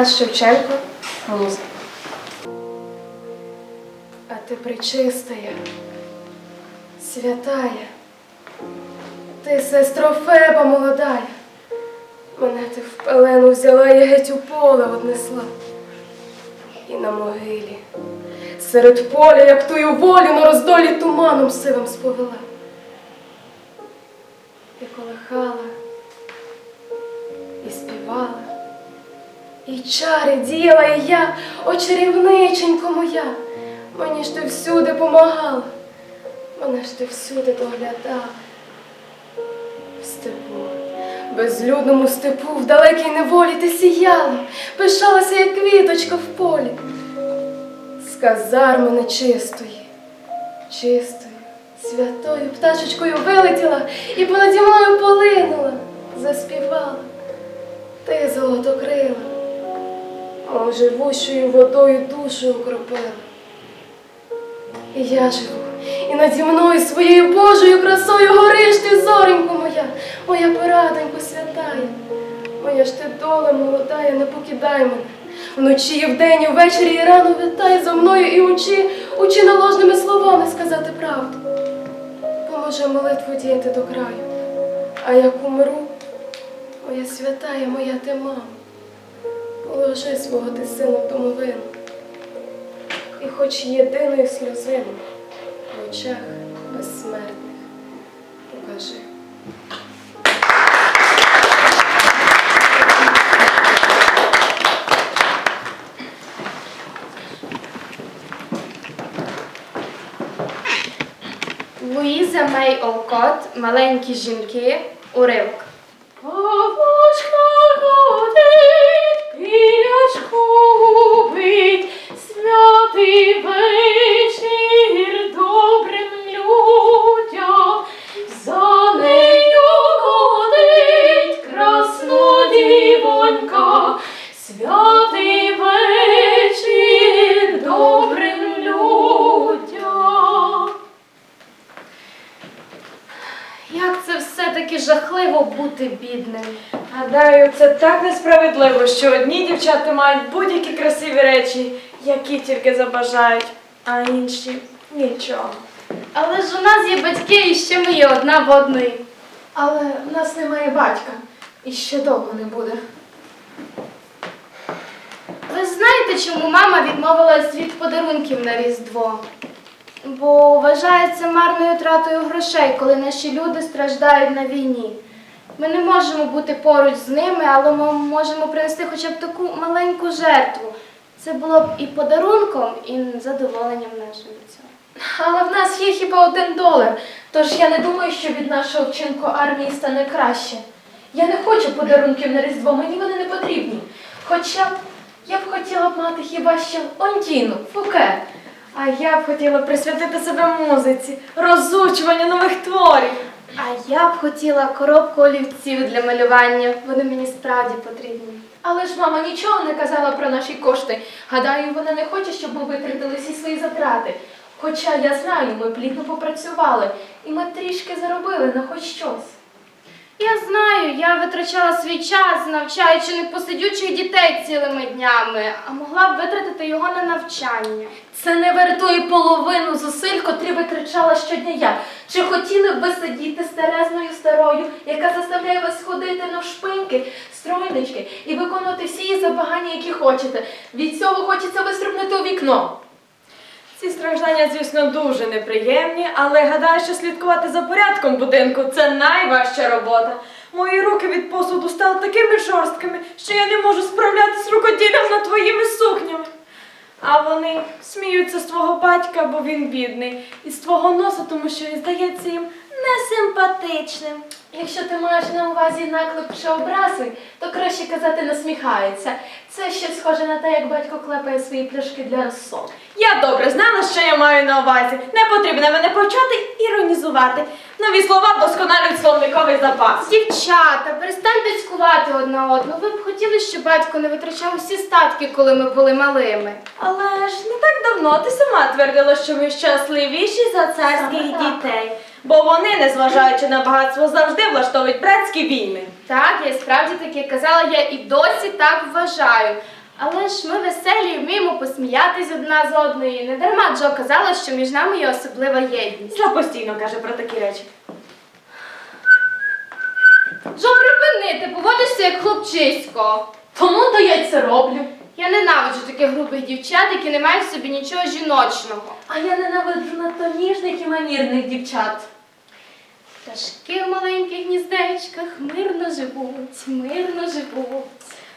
Тарас Шевченко, муза. А ти причистая, святая, ти сестро Феба молодая, мене ти в пелену взяла і геть у поле однесла. І на могилі, серед поля, як тую волю на роздолі туманом сивим сповела. І колихала, і чари діяла, і я, о чарівниченько моя, мені ж ти всюди помагала, мене ж ти всюди доглядала. В степу, безлюдному степу, в далекій неволі ти сіяла, пишалася, як квіточка в полі. З казарми нечистої, чистою, святою пташечкою вилетіла і понаді мною полинула, заспівала. Ти золотокрила, живущою водою душу окропила. І я живу, і наді мною своєю Божою красою гориш ти, зоренько моя, моя порадонько святая. Моя ж ти доля молодая, не покидай мене. Вночі і вдень, і ввечері, і рано витай за мною і учи, учи наложними словами сказати правду. Поможи молитву діяти до краю, а як умру, моя святая, моя ти мама, положи свого ти сина в домовину. І хоч єдиною сльозину в очах безсмертних покажи. Луїза Мей Олкот Маленькі жінки. Уривок. Так несправедливо, що одні дівчата мають будь-які красиві речі, які тільки забажають, а інші нічого. Але ж у нас є батьки і ще ми є одна в одної. Але в нас немає батька і ще довго не буде. Ви знаєте, чому мама відмовилась від подарунків на Різдво? Бо вважається марною тратою грошей, коли наші люди страждають на війні. Ми не можемо бути поруч з ними, але ми можемо принести хоча б таку маленьку жертву. Це було б і подарунком, і задоволенням нашим від цього. Але в нас є хіба один долар, тож я не думаю, що від нашого вчинку армії стане краще. Я не хочу подарунків на Різдво, мені вони не потрібні. Хоча б я б хотіла б мати хіба що Онтіну, фуке. А я б хотіла присвятити себе музиці, розучуванню нових творів. А я б хотіла коробку олівців для малювання. Вони мені справді потрібні. Але ж мама нічого не казала про наші кошти. Гадаю, вона не хоче, щоб ми витратили всі свої затрати. Хоча я знаю, ми плідно попрацювали, і ми трішки заробили на хоч щось. Я знаю, я витрачала свій час, навчаючи непосидючих дітей цілими днями, а могла б витратити його на навчання. Це не вартує половину зусиль, котрі витрачала щодня я. Чи хотіли б ви сидіти старезною старою, яка заставляє вас ходити навшпиньки, стройнички і виконувати всі забагання, які хочете? Від цього хочеться вистрибнути у вікно. Ці страждання, звісно, дуже неприємні, але гадаю, що слідкувати за порядком будинку це найважча робота. Мої руки від посуду стали такими жорсткими, що я не можу справлятися з рукоділлям над твоїми сукнями. А вони сміються з твого батька, бо він бідний, і з твого носа, тому що здається їм несимпатичним. Якщо ти маєш на увазі наклеп чи образи, то краще казати насміхається. Це ще схоже на те, як батько клепає свої пляшки для розсол. Я добре знала, що я маю на увазі. Не потрібно мене почати іронізувати. Нові слова вдосконалюють словниковий запас. Дівчата, перестаньте цькувати одна одну. Ви б хотіли, щоб батько не витрачав усі статки, коли ми були малими. Але ж не так давно ти сама твердила, що ми щасливіші за царських Саме так. дітей. Бо вони, незважаючи на багатство, завжди влаштовують братські війни. Так, я справді таки казала, я і досі так вважаю. Але ж ми веселі і вміємо посміятись одна з одної. Не дарма Джо казала, що між нами є особлива єдність. Джо постійно каже про такі речі. Джо, припини, ти поводишся як хлопчисько. Тому то я й це роблю. Я ненавиджу таких грубих дівчат, які не мають в собі нічого жіночного. А я ненавиджу надто ніжних і манірних дівчат. Пташки в маленьких гніздечках мирно живуть, мирно живуть.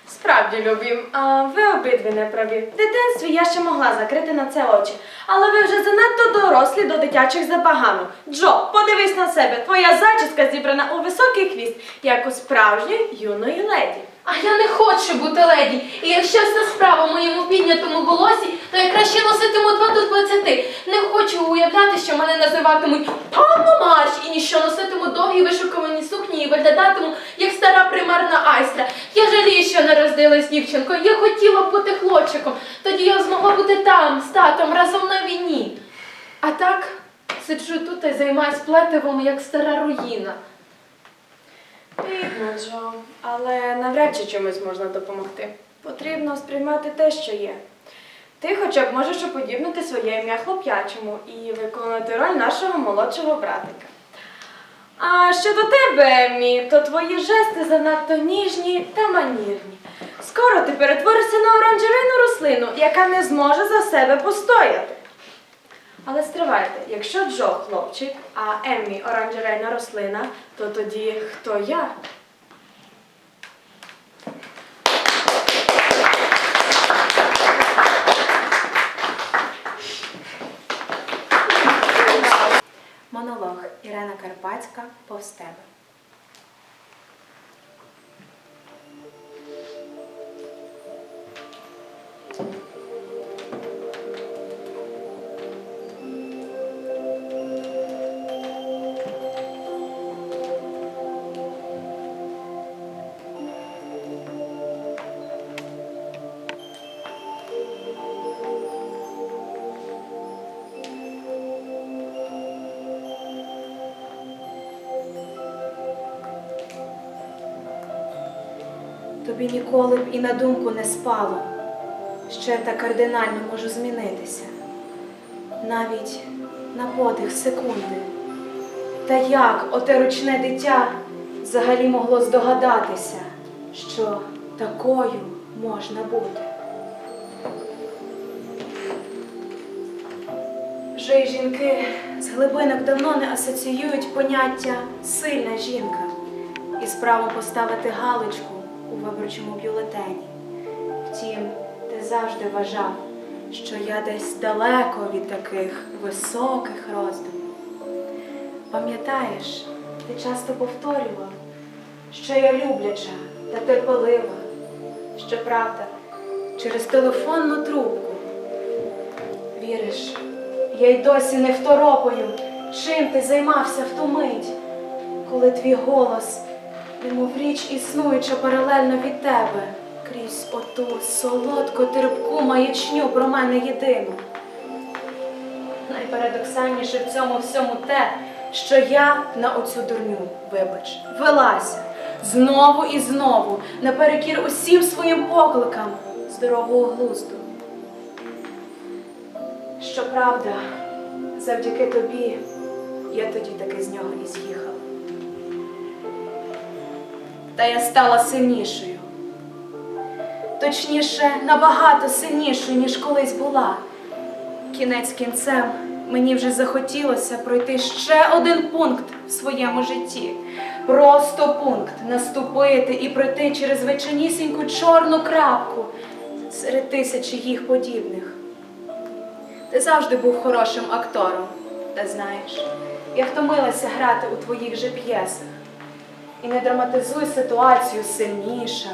Справді, любім, а ви обидві не праві. В дитинстві я ще могла закрити на це очі, але ви вже занадто дорослі до дитячих забаганок. Джо, подивись на себе, твоя зачіска зібрана у високий хвіст, як у справжньої юної леді. А я не хочу бути леді. І якщо вся справа в моєму піднятому волосі, то я краще носитиму два до двадцяти. Не хочу уявляти, що мене називатимуть панно Марш і ніщо носитиму довгі вишукувані сукні і виглядатиму, як стара примарна айстра. Я жалію, що народилась дівчинкою. Я хотіла бути хлопчиком. Тоді я змогла бути там, з татом, разом на війні. А так сиджу тут і займаюсь плетивом, як стара руїна. Бідно, Джо, але навряд чи чимось можна допомогти. Потрібно сприймати те, що є. Ти хоча б можеш уподібнити своє ім'я хлоп'ячому і виконати роль нашого молодшого братика. А щодо тебе, Еммі, то твої жести занадто ніжні та манірні. Скоро ти перетворишся на оранжерейну рослину, яка не зможе за себе постояти. Але стривайте, якщо Джо хлопчик, а Еммі оранжерейна рослина, то тоді хто я? Монолог Ірена Карпацька повз. Тобі ніколи б і на думку не спало, я так кардинально можу змінитися, навіть на подих секунди. Та як оте ручне дитя взагалі могло здогадатися, що такою можна бути? Вже й жінки з глибинок давно не асоціюють поняття сильна жінка із правом поставити галочку у виборчому бюлетені. Втім, ти завжди вважав, що я десь далеко від таких високих роздумів. Пам'ятаєш, ти часто повторював, що я любляча та терпелива, щоправда, через телефонну трубку. Віриш, я й досі не второпаю, чим ти займався в ту мить, коли твій голос, немов річ існуюча паралельно від тебе, крізь оту солодку терпку маячню про мене єдину. Найпарадоксальніше в цьому всьому те, що я на оцю дурню, вибач, велася знову і знову, наперекір усім своїм покликам здорового глузду. Щоправда, завдяки тобі я тоді таки з нього і з'їхала. Та я стала сильнішою. Точніше, набагато сильнішою, ніж колись була. Кінець кінцем мені вже захотілося пройти ще один пункт в своєму житті. Просто пункт наступити і пройти через звичайнісіньку чорну крапку серед тисячі їх подібних. Ти завжди був хорошим актором, та знаєш, я втомилася грати у твоїх же п'єсах. І не драматизуй ситуацію сильніша.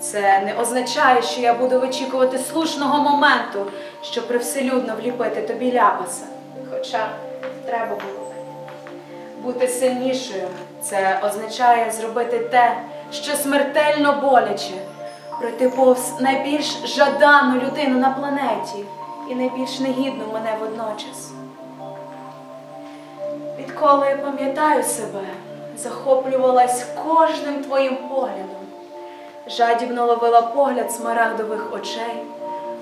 Це не означає, що я буду вичікувати слушного моменту, щоб привселюдно вліпити тобі ляпаса. Хоча треба було. Бути сильнішою це означає зробити те, що смертельно боляче, пройти повз найбільш жадану людину на планеті і найбільш негідну мене водночас. Відколи Відколи пам'ятаю себе, захоплювалась кожним твоїм поглядом. Жадібно ловила погляд смарагдових очей,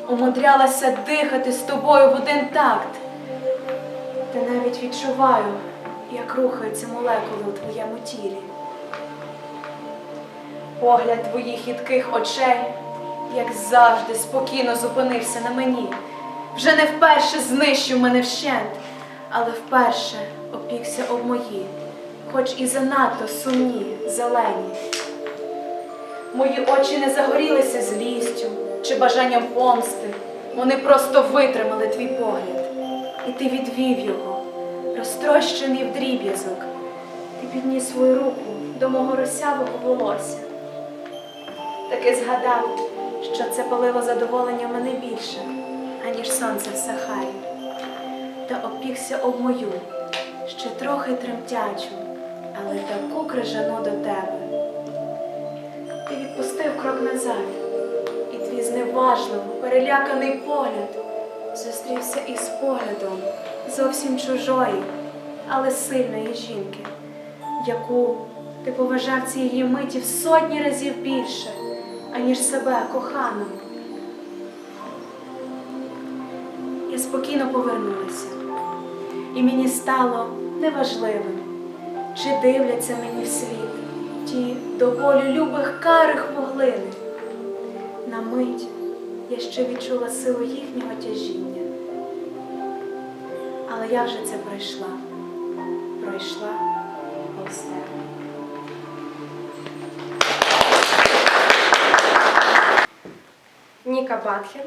умудрялася дихати з тобою в один такт. Та навіть відчуваю, як рухаються молекули у твоєму тілі. Погляд твоїх хитких очей, як завжди, спокійно зупинився на мені. Вже не вперше знищив мене вщент, але вперше опікся об мої, хоч і занадто сумні, зелені. Мої очі не загорілися злістю чи бажанням помсти. Вони просто витримали твій погляд. І ти відвів його, розтрощений в дріб'язок. Ти підніс свою руку до мого розсявого волосся. Таки згадав, що це палило задоволення мене більше, аніж сонце в Сахарі. Та опікся об мою, ще трохи тремтячу, але таку крижану до тебе. Ти відпустив крок назад, і твій зневажливо, переляканий погляд зустрівся із поглядом зовсім чужої, але сильної жінки, яку ти поважав цієї миті в сотні разів більше, аніж себе кохану. Я спокійно повернулася, і мені стало неважливим, чи дивляться мені вслід ті до болю любих карих вуглини. На мить я ще відчула силу їхнього тяжіння. Але я вже це пройшла, пройшла повз тебе. Ніка Батхен.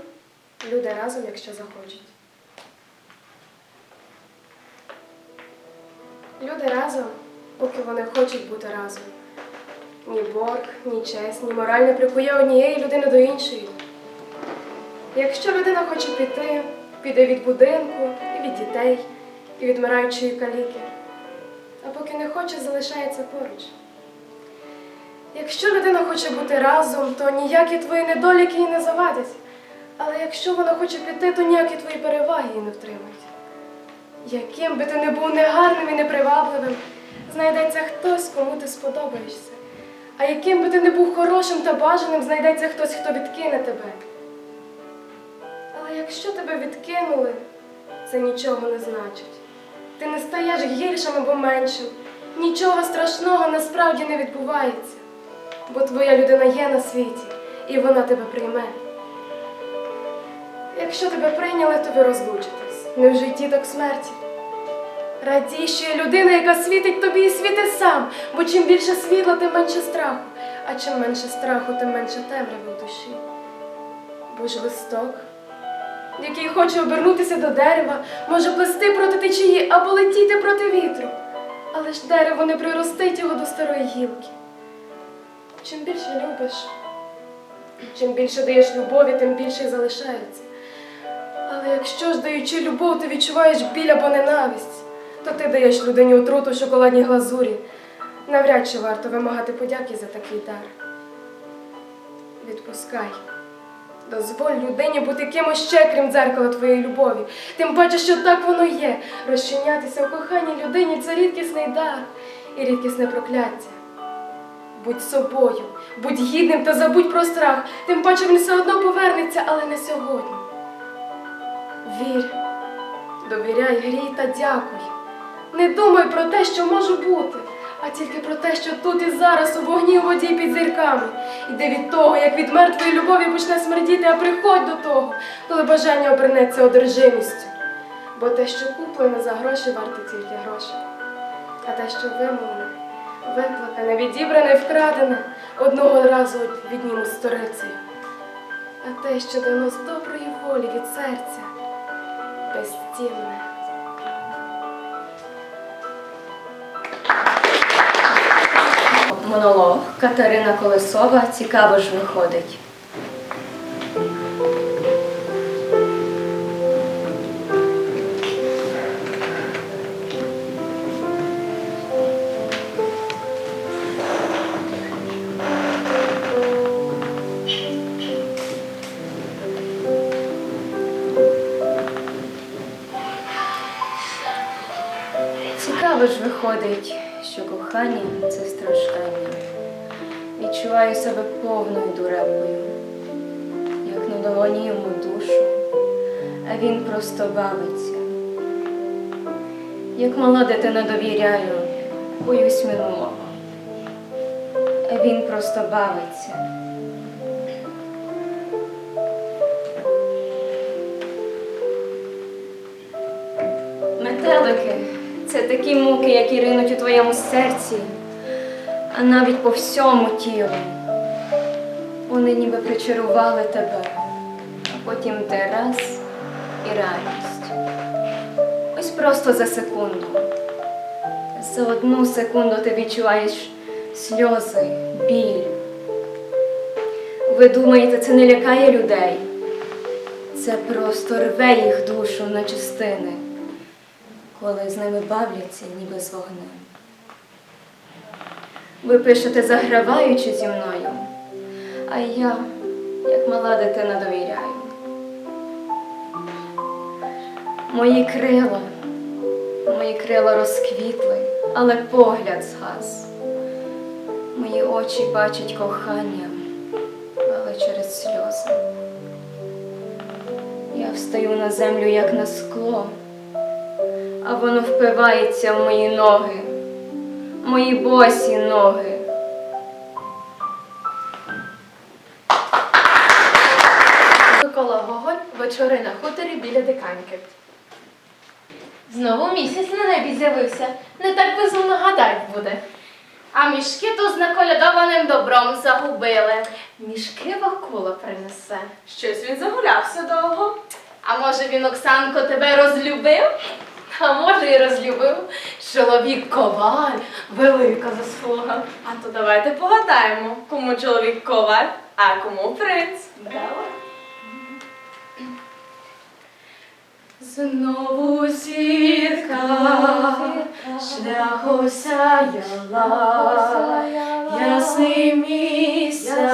Люди разом, якщо захочуть. Люди разом, поки вони хочуть бути разом. Ні борг, ні честь, ні мораль не прикує однієї людини до іншої. Якщо людина хоче піти, піде від будинку, і від дітей, і від мираючої каліки. А поки не хоче, залишається поруч. Якщо людина хоче бути разом, то ніякі твої недоліки їй не завадять. Але якщо вона хоче піти, то ніякі твої переваги її не втримають. Яким би ти не був негарним і непривабливим, знайдеться хтось, кому ти сподобаєшся. А яким би ти не був хорошим та бажаним, знайдеться хтось, хто відкине тебе. Але якщо тебе відкинули, це нічого не значить. Ти не стаєш гіршим або меншим. Нічого страшного насправді не відбувається. Бо твоя людина є на світі, і вона тебе прийме. Якщо тебе прийняли, то ви розлучитесь. Не в житті, так смерті. Радій, що є людина, яка світить тобі і світи сам, бо чим більше світла, тим менше страху, а чим менше страху, тим менше темряви в душі. Будь листок, який хоче обернутися до дерева, може плести проти течії або летіти проти вітру. Але ж дерево не приростить його до старої гілки. Чим більше любиш, чим більше даєш любові, тим більше й залишається. Але якщо ж даючи любов, ти відчуваєш біль або ненависть, то ти даєш людині отруту в шоколадній глазурі. Навряд чи варто вимагати подяки за такий дар. Відпускай. Дозволь людині бути кимось ще, крім дзеркала твоєї любові. Тим паче, що так воно є. Розчинятися в коханій людині це рідкісний дар і рідкісне прокляття. Будь собою, будь гідним та забудь про страх, тим паче він все одно повернеться, але не сьогодні. Вір, довіряй грій та дякуй. Не думай про те, що може бути, а тільки про те, що тут і зараз у вогні у воді під зірками. Іди від того, як від мертвої любові почне смердіти, а приходь до того, коли бажання обернеться одержимістю. Бо те, що куплене за гроші, варте тільки гроші. А те, що вимовлене, виплакане, відібране, вкрадене, одного разу відніму сторицею. А те, що дано з доброї волі від серця, безцінне. Монолог Катерина Колесова цікаво ж виходить. Цікаво, ж виходить, кохання це страждання. Відчуваю себе повною дурепою, як на йому душу, а він просто бавиться. Як мала дитина довіряю, боюсь минулого, а він просто бавиться. Такі муки, які ринуть у твоєму серці, а навіть по всьому тілу. Вони ніби причарували тебе, а потім ти раз і реальність. Ось просто за секунду. За одну секунду ти відчуваєш сльози, біль. Ви думаєте, це не лякає людей? Це просто рве їх душу на частини коли з ними бавляться, ніби з вогнем. Ви пишете, заграваючи зі мною, а я, як мала дитина, довіряю. Мої крила, мої крила розквітли, але погляд згас. Мої очі бачать кохання, але через сльози. Я встаю на землю, як на скло а воно впивається в мої ноги, мої босі ноги. Микола Гоголь, вечори на хуторі біля диканьки. Знову місяць на небі з'явився. Не так безумно гадать буде. А мішки то з наколядованим добром загубили. Мішки Вакула принесе. Щось він загулявся довго. А може він, Оксанко, тебе розлюбив? А може і розлюбив. Чоловік коваль, велика заслуга. А то давайте погадаємо, кому чоловік коваль, а кому принц. Знову зірка шлях осяяла, ясний місяць